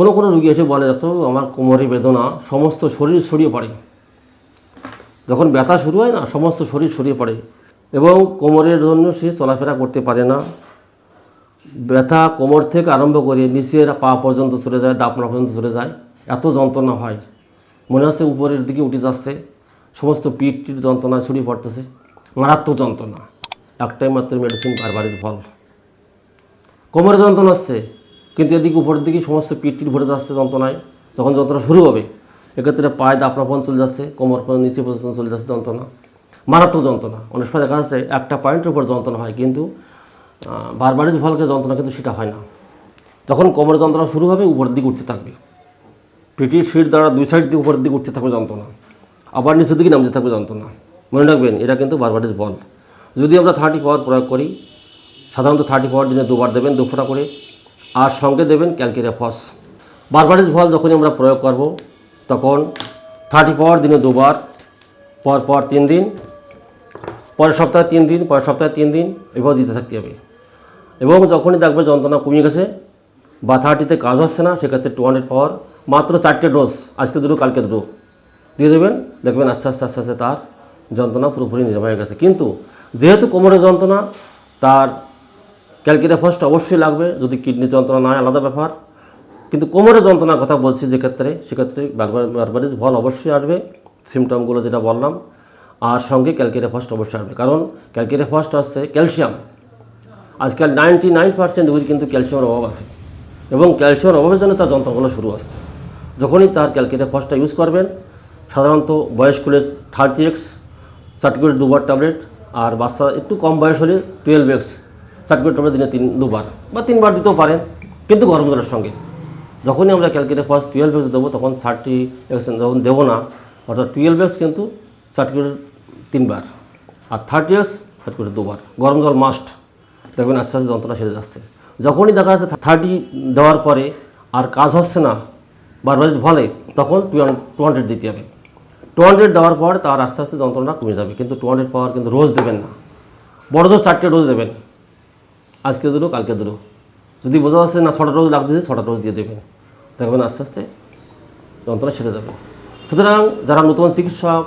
কোনো কোনো রুগী এসে বলে, দেখো, আমার কোমরে বেদনা, সমস্ত শরীর ছড়িয়ে পড়ে। যখন ব্যথা শুরু হয় না, সমস্ত শরীর ছড়িয়ে পড়ে। এবং কোমরের জন্য সে চলাফেরা করতে পারে না। ব্যথা কোমর থেকে আরম্ভ করে নিচের পা পর্যন্ত চলে যায় ডাপনা পর্যন্ত চলে যায়। এত যন্ত্রণা হয়। মনে হচ্ছে উপরের দিকে উঠে যাচ্ছে। সমস্ত পিঠ টিট যন্ত্রণা ছড়িয়ে পড়তেছে। মারাত্মক যন্ত্রণা। একটাই মাত্র মেডিসিন বারবারিজ ফল। কোমরে যন্ত্রণা আসছে কিন্তু এদিকে উপরের দিকে সমস্ত পিঠ টিট ভরে যাচ্ছে যন্ত্রণায়। যখন যন্ত্রণা শুরু হবে, এক্ষেত্রে পায়ে দাপনা পর্যন্ত চলে যাচ্ছে, কোমর পর্যন্ত, নিচে পর্যন্ত চলে যাচ্ছে যন্ত্রণা। মারাত্মক যন্ত্রণা। অনেক সময় দেখা যাচ্ছে একটা পয়েন্টের উপর যন্ত্রণা হয়, কিন্তু বারবারিজ ফলকে যন্ত্রণা, কিন্তু সেটা হয় না। যখন কোমরের যন্ত্রণা শুরু হবে, উপরের দিকে উঠতে থাকবে। পিটির সিট দ্বারা দুই সাইড দিয়ে উপরের দিকে উঠতে থাকবে যন্ত্রণা। আবার নিচের দিকে নামতে থাকবে যন্ত্রণা। মনে রাখবেন, এটা কিন্তু বারবারিজ বল যদি আমরা থার্টি পাওয়ার প্রয়োগ করি, সাধারণত থার্টি পাওয়ার দিনে দুবার দেবেন দু ফোঁটা করে। আর সঙ্গে দেবেন ক্যালকেরিয়া ফস। বারবারিজ ফল যখনই আমরা প্রয়োগ করব, তখন থার্টি পাওয়ার দিনে দুবার, পর পর তিন দিন, পরের সপ্তাহে তিন দিন, পরের সপ্তাহে তিন দিন, এভাবে দিতে থাকতে হবে। এবং যখনই দেখবে যন্ত্রণা কমে গেছে বা থার্টিতে কাজ হচ্ছে না, সেক্ষেত্রে টু হান্ড্রেড পাওয়ার মাত্র চারটে ডোজ আজকে দুটো, কালকে দুটো দিয়ে দেবেন। দেখবেন আস্তে আস্তে আস্তে আস্তে তার যন্ত্রণা পুরোপুরি নিরাময় হয়ে গেছে। কিন্তু যেহেতু কোমরের যন্ত্রণা, তার ক্যালকেরিয়া ফার্স্ট অবশ্যই লাগবে, যদি কিডনি যন্ত্রণা না হয়, আলাদা ব্যাপার। কিন্তু কোমরের যন্ত্রণার কথা বলছি যে ক্ষেত্রে, সেক্ষেত্রে বারবারিজ ভল অবশ্যই আসবে সিমটমগুলো যেটা বললাম। আর সঙ্গে ক্যালকেরিয়া ফার্স্ট অবশ্যই আসবে, কারণ ক্যালকেরিয়া ফার্স্ট আসছে ক্যালসিয়াম আজকাল নাইনটি নাইন পার্সেন্ট রোগীর কিন্তু ক্যালসিয়ামের অভাব আছে। এবং ক্যালসিয়ামের অভাবের জন্য তার যন্ত্রণাগুলো শুরু আসছে যখনই তার ক্যালকেরিয়া ফার্স্টটা ইউজ করবেন, সাধারণত বয়স্ক হলে থার্টি এক্স চারটি করে দুবার ট্যাবলেট আর বাচ্চা একটু কম বয়স হলে টুয়েলভ এক্স করে ট্যাবলেট দিনে তিন, দুবার বা তিনবার দিতেও পারেন, কিন্তু গরম জলের সঙ্গে। যখনই আমরা ক্যালকেরিয়া ফার্স্ট টুয়েলভ এক্স দেবো, তখন থার্টি এক্স যখন দেবো না, অর্থাৎ টুয়েলভ এক্স কিন্তু চারটি করে তিনবার আর থার্টি এক্স চারটি করে দুবার। গরম জল মাস্ট দেখবেন আস্তে আস্তে যন্ত্রণা সেরে যাচ্ছে। যখনই দেখা যাচ্ছে থার্টি দেওয়ার পরে আর কাজ হচ্ছে না, বারবার ভলে তখন টু টু হান্ড্রেড দিতে হবে। টু হান্ড্রেড দেওয়ার পর তার আস্তে আস্তে যন্ত্রণা কমে যাবে, কিন্তু টু হান্ড্রেড পাওয়ার কিন্তু রোজ দেবেন না। বড় ডোজ চারটে ডোজ দেবেন। আজকে দুটো কালকে দুটো যদি বোঝা যাচ্ছে না ছটা ডোজ লাগতেছে, ছটা ডোজ দিয়ে দেবেন। দেখবেন আস্তে আস্তে যন্ত্রণা সেরে যাবে। সুতরাং যারা নতুন চিকিৎসক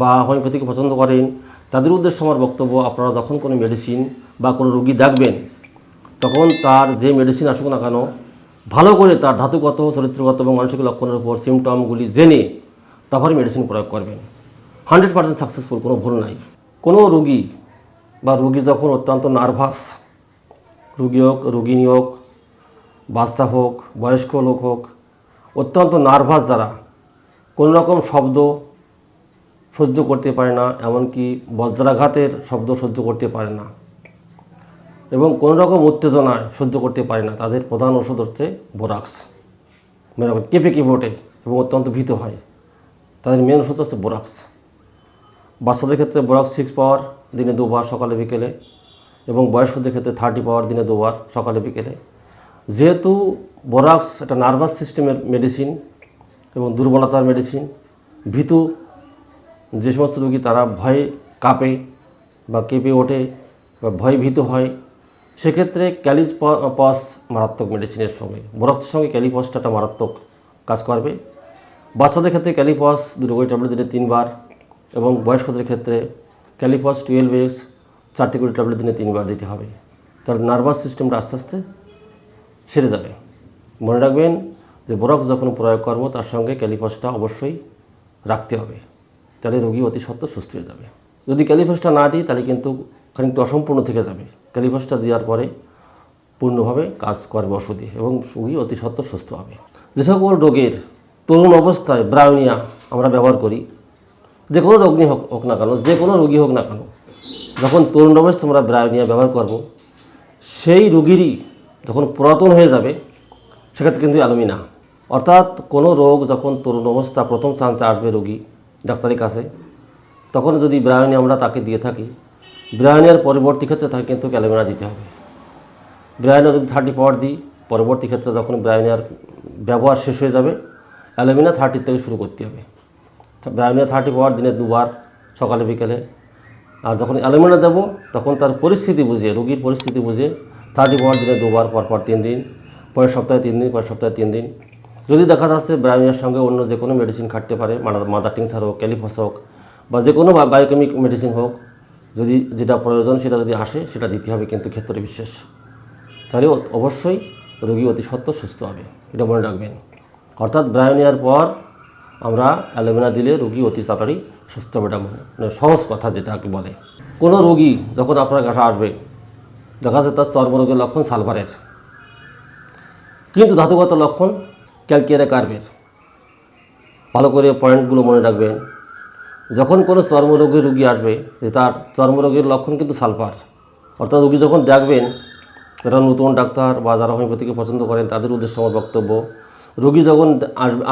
বা হোমিওপ্যাথিকে পছন্দ করেন, তাদের উদ্দেশ্যে আমার বক্তব্য, আপনারা যখন কোনো মেডিসিন বা কোনো রুগী দেখবেন, তখন তার যে মেডিসিন আসুক না কেন, ভালো করে তার ধাতুগত, চরিত্রগত এবং মানসিক লক্ষণের উপর সিমটমগুলি জেনে তারপরে মেডিসিন প্রয়োগ করবেন। হান্ড্রেড পার্সেন্ট সাকসেসফুল কোনো ভুল নাই। কোনো রুগী বা রুগী যখন অত্যন্ত নার্ভাস রুগী হোক রুগিনী হোক বাচ্চা হোক, বয়স্ক লোক হোক, অত্যন্ত নার্ভাস যারা, কোনো রকম শব্দ সহ্য করতে পারে না, এমনকি বজ্রাঘাতের শব্দ সহ্য করতে পারে না এবং কোনো রকম উত্তেজনায় সহ্য করতে পারে না। তাদের প্রধান ওষুধ হচ্ছে বোরাক্স। মানে কেঁপে কেঁপে ওঠে এবং অত্যন্ত ভীত হয়। তাদের মেন ওষুধ হচ্ছে বোরাক্স। বাচ্চাদের ক্ষেত্রে বোরাক্স সিক্স পাওয়ার দিনে দুবার, সকালে, বিকেলে। এবং বয়স্কদের ক্ষেত্রে থার্টি পাওয়ার দিনে দুবার সকালে, বিকেলে। যেহেতু বোরাক্স একটা নার্ভাস সিস্টেমের মেডিসিন এবং দুর্বলতার মেডিসিন ভীতু যে সমস্ত রোগী তারা ভয়ে কাঁপে বা কেঁপে ওঠে বা ভয় ভীত হয়, সেক্ষেত্রে ক্যালিজ পস মারাত্মক মেডিসিনের সঙ্গে। বোরাক্সের সঙ্গে ক্যালিপসটা একটা মারাত্মক কাজ করবে। বাচ্চাদের ক্ষেত্রে ক্যালিপস দুটো ট্যাবলেট দিনে তিনবার এবং বয়স্কদের ক্ষেত্রে ক্যালিপস টুয়েলভ এক্স চারটি করে ট্যাবলেট দিনে তিনবার দিতে হবে। তার নার্ভাস সিস্টেমটা আস্তে আস্তে সেরে যাবে। মনে রাখবেন যে বোরক্স যখন প্রয়োগ করব তার সঙ্গে ক্যালিপসটা অবশ্যই রাখতে হবে। তাহলে রোগী অতি সত্ত্বর সুস্থ হয়ে যাবে। যদি ক্যালিফাসটা না দিই, তাহলে কিন্তু খানিকটা অসম্পূর্ণ থেকে যাবে। ক্যালিফাসটা দেওয়ার পরে পূর্ণভাবে কাজ করবে ওষুধে এবং রোগী অতি সত্ত্বর সুস্থ হবে। যে সকল রোগের তরুণ অবস্থায় ব্রাউনিয়া আমরা ব্যবহার করি, যে কোনো রোগী হোক হোক না কেন, যে কোনো রোগী হোক না কেন যখন তরুণ অবস্থায় আমরা ব্রাউনিয়া ব্যবহার করব, সেই রুগীরই যখন পুরাতন হয়ে যাবে, সেক্ষেত্রে কিন্তু অ্যালুমিনা। অর্থাৎ কোনো রোগ যখন তরুণ অবস্থা প্রথম চান্সে আসবে রোগী, ডাক্তারের কাছে, তখন যদি ব্রায়নি আমরা তাকে দিয়ে থাকি ব্রায়নিয়ার পরবর্তী ক্ষেত্রে তাকে কিন্তু ক্যালোমিনা দিতে হবে। ব্রায়নিয়া যদি থার্টি পাওয়ার দিই, পরবর্তী ক্ষেত্রে যখন ব্রায়নিয়ার ব্যবহার শেষ হয়ে যাবে, অ্যালুমিনা থার্টি থেকে শুরু করতে হবে। ব্রায়নিয়া থার্টি পাওয়ার দিনে দুবার, সকালে, বিকেলে আর যখন অ্যালুমিনা দেবো, তখন তার পরিস্থিতি বুঝে, রোগীর পরিস্থিতি বুঝে থার্টি পাওয়ার দিনে দুবার পর পর তিন দিন, পরের সপ্তাহে তিন দিন, পরের সপ্তাহে তিন দিন। যদি দেখা যাচ্ছে ব্রায়োনিয়ার সঙ্গে অন্য যে কোনো মেডিসিন খাটতে পারে মাদার টিংসার হোক ক্যালিফস হোক, বা যে কোনো বায়োকেমিক মেডিসিন হোক, যদি যেটা প্রয়োজন সেটা যদি আসে, সেটা দিতে হবে কিন্তু ক্ষেত্রে বিশেষ। তাহলে অবশ্যই রোগী অতি সত্ত্বর সুস্থ হবে, এটা মনে রাখবেন। অর্থাৎ ব্রায়োনিয়ার পর আমরা অ্যালোভেরা দিলে রোগী অতি তাড়াতাড়ি সুস্থ হবে এটা মানে সহজ কথা যেটা আর বলে। কোনো রোগী যখন আপনার কাছে আসবে, দেখা যাচ্ছে তার চর্মরোগের লক্ষণ সালভারের কিন্তু ধাতুগত লক্ষণ ক্যালকিয়ারে কার্বের। ভালো করে পয়েন্টগুলো মনে রাখবেন। যখন কোনো চর্মরোগের রুগী আসবে, যে তার চর্মরোগের লক্ষণ কিন্তু সালফার। অর্থাৎ রুগী যখন দেখবেন, যারা নতুন ডাক্তার বা যারা হোমিওপ্যাথিকে পছন্দ করেন, তাদের উদ্দেশ্যে আমার বক্তব্য, রুগী যখন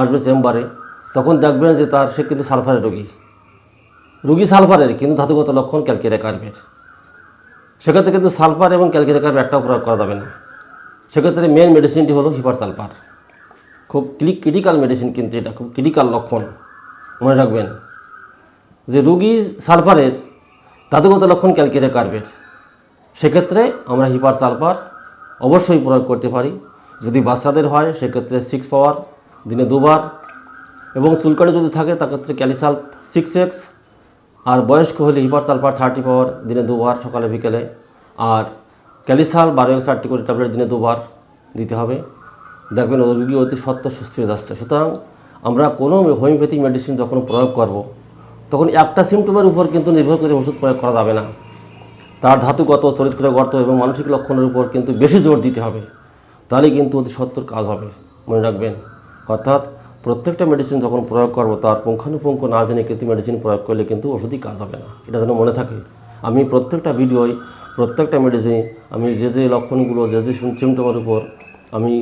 আসবে চেম্বারে তখন দেখবেন যে তার, সে কিন্তু সালফারের রোগী। রুগী সালফারের, কিন্তু ধাতুগত লক্ষণ ক্যালকিয়ারে কার্বের সেক্ষেত্রে কিন্তু সালফার এবং ক্যালকিয়ারে কার্ব একটাও প্রয়োগ করা যাবে না। সেক্ষেত্রে মেন মেডিসিনটি হলো হিপার সালফার। খুব ক্লিক ক্রিটিক্যাল মেডিসিন কিন্তু এটা, খুব ক্রিটিক্যাল লক্ষণ। মনে রাখবেন যে রুগী সালফারের ধাতুগত লক্ষণ ক্যালকিয়ারে কার্বের সেক্ষেত্রে আমরা হিপার সালফার অবশ্যই প্রয়োগ করতে পারি। যদি বাচ্চাদের হয়, সেক্ষেত্রে সিক্স পাওয়ার দিনে দুবার। এবং চুলকানি যদি থাকে, তাক্ষেত্রে ক্যালিসাল সিক্স এক্স আর বয়স্ক হলে হিপার সালফার থার্টি পাওয়ার দিনে দুবার সকালে, বিকেলে, আর ক্যালিসাল বারো এক্স আটটি করে ট্যাবলেট দিনে দুবার দিতে হবে। দেখবেন রুগী অতি সত্ত্ব সুস্থ হয়ে যাচ্ছে। সুতরাং আমরা কোনো হোমিওপ্যাথিক মেডিসিন যখন প্রয়োগ করব, তখন একটা সিমটমের উপর কিন্তু নির্ভর করে ওষুধ প্রয়োগ করা যাবে না। তার ধাতুগত, চরিত্রগত এবং মানসিক লক্ষণের উপর কিন্তু বেশি জোর দিতে হবে। তাহলে কিন্তু অতি সত্তর কাজ হবে, মনে রাখবেন। অর্থাৎ প্রত্যেকটা মেডিসিন যখন প্রয়োগ করব, তার পুঙ্খানুপুঙ্খ না জেনে কিন্তু মেডিসিন প্রয়োগ করলে কিন্তু ওষুধই কাজ হবে না। এটা যেন মনে থাকে। আমি প্রত্যেকটা ভিডিওয় প্রত্যেকটা মেডিসিন আমি যে যে লক্ষণগুলো, যে যে সিমটমের উপর আমি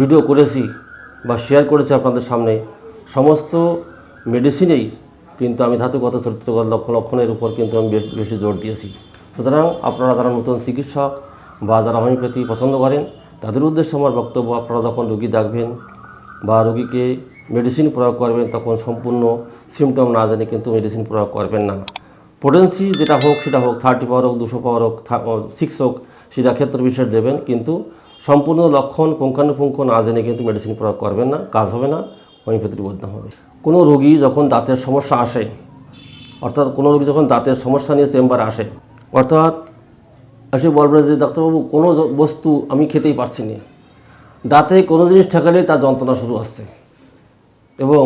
ভিডিও করেছি বা শেয়ার করেছি আপনাদের সামনে, সমস্ত মেডিসিনেই কিন্তু আমি ধাতুগত চরিত্রগত লক্ষ, লক্ষণের উপর কিন্তু আমি বেশ, বেশি জোর দিয়েছি। সুতরাং আপনারা যারা নতুন চিকিৎসক বা যারা হোমিওপ্যাথি পছন্দ করেন, তাদের উদ্দেশ্যে আমার বক্তব্য, আপনারা যখন রুগী দেখবেন বা রুগীকে মেডিসিন প্রয়োগ করবেন, তখন সম্পূর্ণ সিমটম না জেনে কিন্তু মেডিসিন প্রয়োগ করবেন না। পোটেন্সি যেটা হোক সেটা হোক থার্টি পাওয়ার হোক, দুশো পাওয়ার হোক সিক্স হোক, সেটা ক্ষেত্র বিশেষ দেবেন, কিন্তু সম্পূর্ণ লক্ষণ পুঙ্খানুপুঙ্খ না জেনে কিন্তু মেডিসিন প্রয়োগ করবেন না, কাজ হবে না হোমিওপ্যাথির বদনাম হবে। কোনো রোগী যখন দাঁতের সমস্যা আসে, অর্থাৎ কোনো রোগী যখন দাঁতের সমস্যা নিয়ে চেম্বারে আসে, অর্থাৎ এসে বলবে যে, ডাক্তারবাবু, কোনো বস্তু আমি খেতেই পারছি না। দাঁতে কোনো জিনিস ঠেকালেই তার যন্ত্রণা শুরু আসছে এবং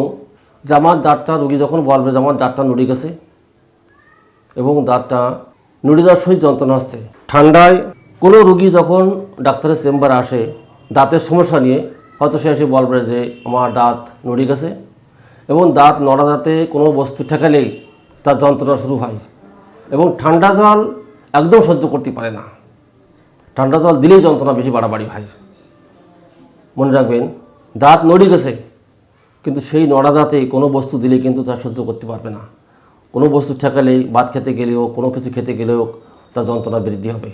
যে আমার দাঁতটা রুগী যখন বলবে যে আমার দাঁতটা নড়ে গেছে এবং দাঁতটা নড়ে যাওয়ার সহিত যন্ত্রণা আসছে ঠান্ডায় কোনো রুগী যখন ডাক্তারের চেম্বারে আসে, দাঁতের সমস্যা নিয়ে হয়তো সে এসে বলবে যে, আমার দাঁত নড়ে গেছে। এবং দাঁত নড়া দাঁতে কোনো বস্তু ঠেকালেই তার যন্ত্রণা শুরু হয়। এবং ঠান্ডা জল একদম সহ্য করতে পারে না। ঠান্ডা জল দিলেই যন্ত্রণা বেশি বাড়াবাড়ি হয়। মনে রাখবেন, দাঁত নড়ে গেছে, কিন্তু সেই নড়া দাঁতে কোনো বস্তু দিলে কিন্তু তা সহ্য করতে পারবে না। কোনো বস্তু ঠেকালেই ভাত খেতে গেলেও কোনো কিছু খেতে গেলেও তার যন্ত্রণা বৃদ্ধি হবে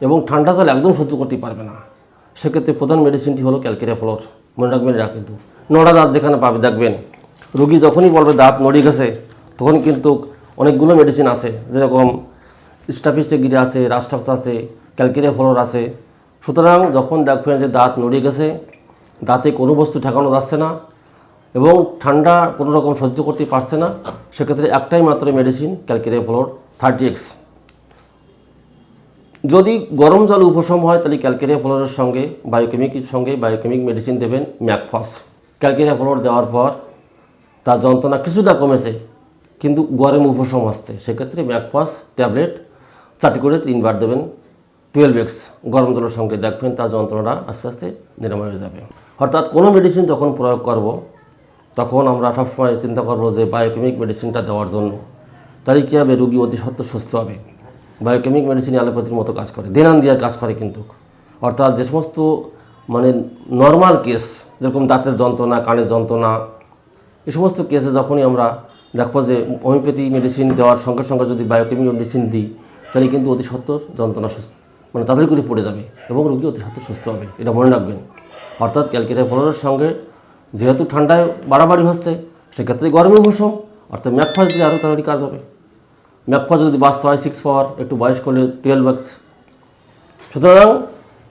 এবং ঠান্ডা জল একদম সহ্য করতে পারবে না। সেক্ষেত্রে প্রধান মেডিসিনটি হলো ক্যালকেরিয়া ফ্লোর মনে রাখবেন এটা কিন্তু। নড়া দাঁত যেখানে পাবে, দেখবেন, রুগী যখনই বলবে দাঁত নড়ে গেছে, তখন কিন্তু অনেকগুলো মেডিসিন আছে, যেরকম স্টাফিসেগিরি আছে রাস্টক্স আছে ক্যালকেরিয়া ফ্লোর আছে সুতরাং যখন দেখবেন যে দাঁত নড়ে গেছে, দাঁতে কোনো বস্তু ঠেকানো যাচ্ছে না এবং ঠান্ডা কোনো রকম সহ্য করতে পারছে না, সেক্ষেত্রে একটাই মাত্র medicine calcarea fluor thirty x যদি গরম জল উপশম হয়, তাহলে ক্যালকেরিয়া ফ্লোরের সঙ্গে বায়োকেমিকের সঙ্গে বায়োকেমিক মেডিসিন দেবেন ম্যাকফস। ক্যালকেরিয়া ফ্লোর দেওয়ার পর তার যন্ত্রণা কিছুটা কমেছে, কিন্তু গরম উপশম আসছে। সেক্ষেত্রে ম্যাকফস, ট্যাবলেট, চারটি করে তিনবার দেবেন। টুয়েলভ এক্স গরম জলের সঙ্গে দেখবেন, তার যন্ত্রণাটা আস্তে আস্তে নিরাময় হয়ে যাবে। অর্থাৎ কোনো মেডিসিন যখন প্রয়োগ করব, তখন আমরা সবসময় চিন্তা করব যে বায়োকেমিক মেডিসিনটা দেওয়ার জন্য তাহলে কী হবে রুগী অতি সত্ত্ব সুস্থ হবে? বায়োকেমিক মেডিসিন অ্যালোপ্যাথির মতো কাজ করে, দেনান দেওয়ার কাজ করে কিন্তু। অর্থাৎ যে সমস্ত মানে নর্মাল কেস যেরকম দাঁতের যন্ত্রণা, কানের যন্ত্রণা, এই সমস্ত কেসে যখনই আমরা দেখব যে হোমিওপ্যাথি মেডিসিন দেওয়ার সঙ্গে সঙ্গে যদি বায়োকেমিক মেডিসিন দিই, তাহলে কিন্তু অতি সত্তর যন্ত্রণা সুস্থ মানে তাদের করে পড়ে যাবে এবং রোগী অতি সত্তর সুস্থ হবে, এটা মনে রাখবেন। অর্থাৎ ক্যালকেরিয়া ফ্লোরের সঙ্গে যেহেতু ঠান্ডায় বাড়াবাড়ি হচ্ছে, সেক্ষেত্রে গরমে মৌসুম, অর্থাৎ ম্যাকফাস দিলে আরও তাড়াতাড়ি কাজ হবে। ম্যাকফাস যদি বাস হয় সিক্স পাওয়ার একটু বয়স করলে টুয়েলভ এক্স সুতরাং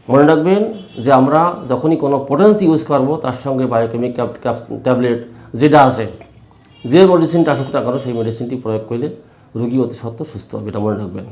মনে রাখবেন যে আমরা যখনই কোনো পোটেন্সি ইউজ করব, তার সঙ্গে বায়োকেমিক ট্যাবলেট যেটা আছে, যে মেডিসিনটা আসুক না কেন, সেই মেডিসিনটি প্রয়োগ করলে রোগী অতি সত্ত্বর সুস্থ হবে, এটা মনে রাখবেন।